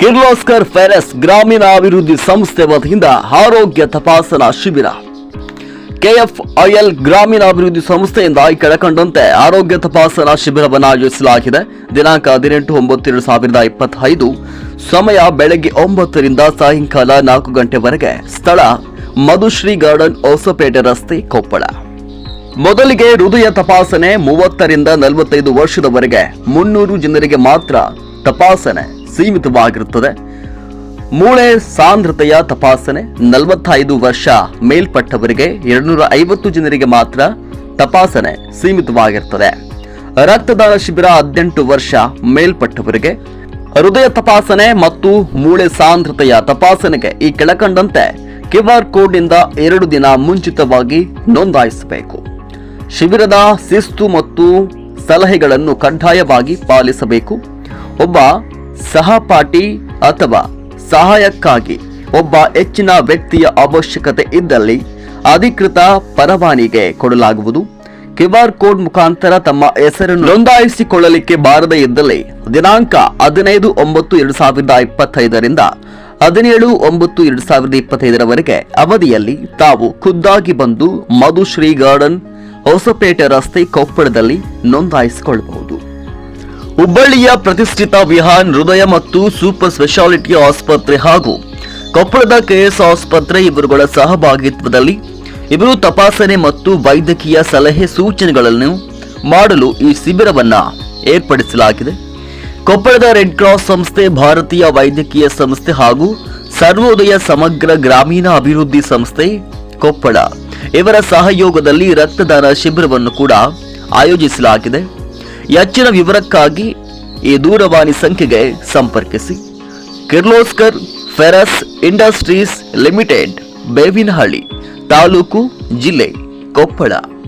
ಕಿರ್ಲೋಸ್ಕರ್ ಫೆರೆಸ್ ಗ್ರಾಮೀಣಾಭಿವೃದ್ಧಿ ಸಂಸ್ಥೆ ವತಿಯಿಂದ ಆರೋಗ್ಯ ತಪಾಸಣಾ ಶಿಬಿರ. ಕೆಎಫ್ಐಎಲ್ ಗ್ರಾಮೀಣಾಭಿವೃದ್ಧಿ ಸಂಸ್ಥೆಯಿಂದ ಈ ಕೆಳಕಂಡಂತೆ ಆರೋಗ್ಯ ತಪಾಸಣಾ ಶಿಬಿರವನ್ನು ಆಯೋಜಿಸಲಾಗಿದೆ. ದಿನಾಂಕ ಹದಿನೆಂಟು ಒಂಬತ್ತು ಎರಡು ಸಾವಿರದ ಇಪ್ಪತ್ತೈದು, ಸಮಯ ಬೆಳಗ್ಗೆ ಒಂಬತ್ತರಿಂದ ಸಾಯಂಕಾಲ ನಾಲ್ಕು ಗಂಟೆವರೆಗೆ. ಸ್ಥಳ ಮಧುಶ್ರೀ ಗಾರ್ಡನ್, ಹೊಸಪೇಟೆ ರಸ್ತೆ, ಕೊಪ್ಪಳ. ಮೊದಲಿಗೆ ಹೃದಯ ತಪಾಸಣೆ ಮೂವತ್ತರಿಂದ ನಲವತ್ತೈದು ವರ್ಷದವರೆಗೆ ಮುನ್ನೂರು ಜನರಿಗೆ ಮಾತ್ರ ತಪಾಸಣೆ. ಸೀಮಿತವಾಗಿರುತ್ತದೆ. ಮೂಳೆ ಸಾಂದ್ರತೆಯ ತಪಾಸಣೆ, ನಲವತ್ತೈದು ವರ್ಷ ಮೇಲ್ಪಟ್ಟವರಿಗೆ ಎರಡುನೂರ ಐವತ್ತು ಜನರಿಗೆ ಮಾತ್ರ ತಪಾಸಣೆ ಸೀಮಿತವಾಗಿರುತ್ತದೆ. ರಕ್ತದಾನ ಶಿಬಿರ ಹದಿನೆಂಟು ವರ್ಷ ಮೇಲ್ಪಟ್ಟವರಿಗೆ ಹೃದಯ ತಪಾಸಣೆ ಮತ್ತು ಮೂಳೆ ಸಾಂದ್ರತೆಯ ತಪಾಸಣೆಗೆ ಈ ಕೆಳಕಂಡಂತೆ ಕ್ಯೂ ಆರ್ ಕೋಡ್ನಿಂದ ಎರಡು ದಿನ ಮುಂಚಿತವಾಗಿ ನೋಂದಾಯಿಸಬೇಕು. ಶಿಬಿರದ ಶಿಸ್ತು ಮತ್ತು ಸಲಹೆಗಳನ್ನು ಕಡ್ಡಾಯವಾಗಿ ಪಾಲಿಸಬೇಕು. ಒಬ್ಬ ಸಹಪಾಠಿ ಅಥವಾ ಸಹಾಯಕ್ಕಾಗಿ ಒಬ್ಬ ಹೆಚ್ಚಿನ ವ್ಯಕ್ತಿಯ ಅವಶ್ಯಕತೆ ಇದ್ದಲ್ಲಿ ಅಧಿಕೃತ ಪರವಾನಿಗೆ ಕೊಡಲಾಗುವುದು. ಕ್ಯೂಆರ್ ಕೋಡ್ ಮುಖಾಂತರ ತಮ್ಮ ಹೆಸರನ್ನು ನೋಂದಾಯಿಸಿಕೊಳ್ಳಲಿಕ್ಕೆ ಬಾರದೇ ಇದ್ದಲ್ಲಿ ದಿನಾಂಕ ಹದಿನೈದು ಒಂಬತ್ತು ಎರಡು ಸಾವಿರದ ಇಪ್ಪತ್ತೈದರಿಂದ ಹದಿನೇಳು ಒಂಬತ್ತು ಎರಡು ಸಾವಿರದ ಇಪ್ಪತ್ತೈದರವರೆಗೆ ಅವಧಿಯಲ್ಲಿ ತಾವು ಖುದ್ದಾಗಿ ಬಂದು ಮಧುಶ್ರೀ ಗಾರ್ಡನ್ ಹೊಸಪೇಟೆ ರಸ್ತೆ ಕೊಪ್ಪಳದಲ್ಲಿ ನೋಂದಾಯಿಸಿಕೊಳ್ಳಬಹುದು. ಹುಬ್ಬಳ್ಳಿಯ ಪ್ರತಿಷ್ಠಿತ ವಿಹಾನ್ ಹೃದಯ ಮತ್ತು ಸೂಪರ್ ಸ್ಪೆಷಾಲಿಟಿ ಆಸ್ಪತ್ರೆ ಹಾಗೂ ಕೊಪ್ಪಳದ ಕೆಎಸ್ ಆಸ್ಪತ್ರೆ ಇವರುಗಳ ಸಹಭಾಗಿತ್ವದಲ್ಲಿ ಇವರು ತಪಾಸಣೆ ಮತ್ತು ವೈದ್ಯಕೀಯ ಸಲಹೆ ಸೂಚನೆಗಳನ್ನು ಮಾಡಲು ಈ ಶಿಬಿರವನ್ನ ಏರ್ಪಡಿಸಲಾಗಿದೆ. ಕೊಪ್ಪಳದ ರೆಡ್ ಕ್ರಾಸ್ ಸಂಸ್ಥೆ, ಭಾರತೀಯ ವೈದ್ಯಕೀಯ ಸಂಸ್ಥೆ ಹಾಗೂ ಸರ್ವೋದಯ ಸಮಗ್ರ ಗ್ರಾಮೀಣ ಅಭಿವೃದ್ಧಿ ಸಂಸ್ಥೆ ಕೊಪ್ಪಳ. ಇವರ ಸಹಯೋಗದಲ್ಲಿ ರಕ್ತದಾನ ಶಿಬಿರವನ್ನು ಕೂಡ ಆಯೋಜಿಸಲಾಗಿದೆ. ಹೆಚ್ಚಿನ ವಿವರಕ್ಕಾಗಿ ಈ ದೂರವಾಣಿ ಸಂಖ್ಯೆಗೆ ಸಂಪರ್ಕಿಸಿ. Kirloskar ferrous industries limited Bevinahalli taluk ಜಿಲ್ಲೆ ಕೊಪ್ಪಳ.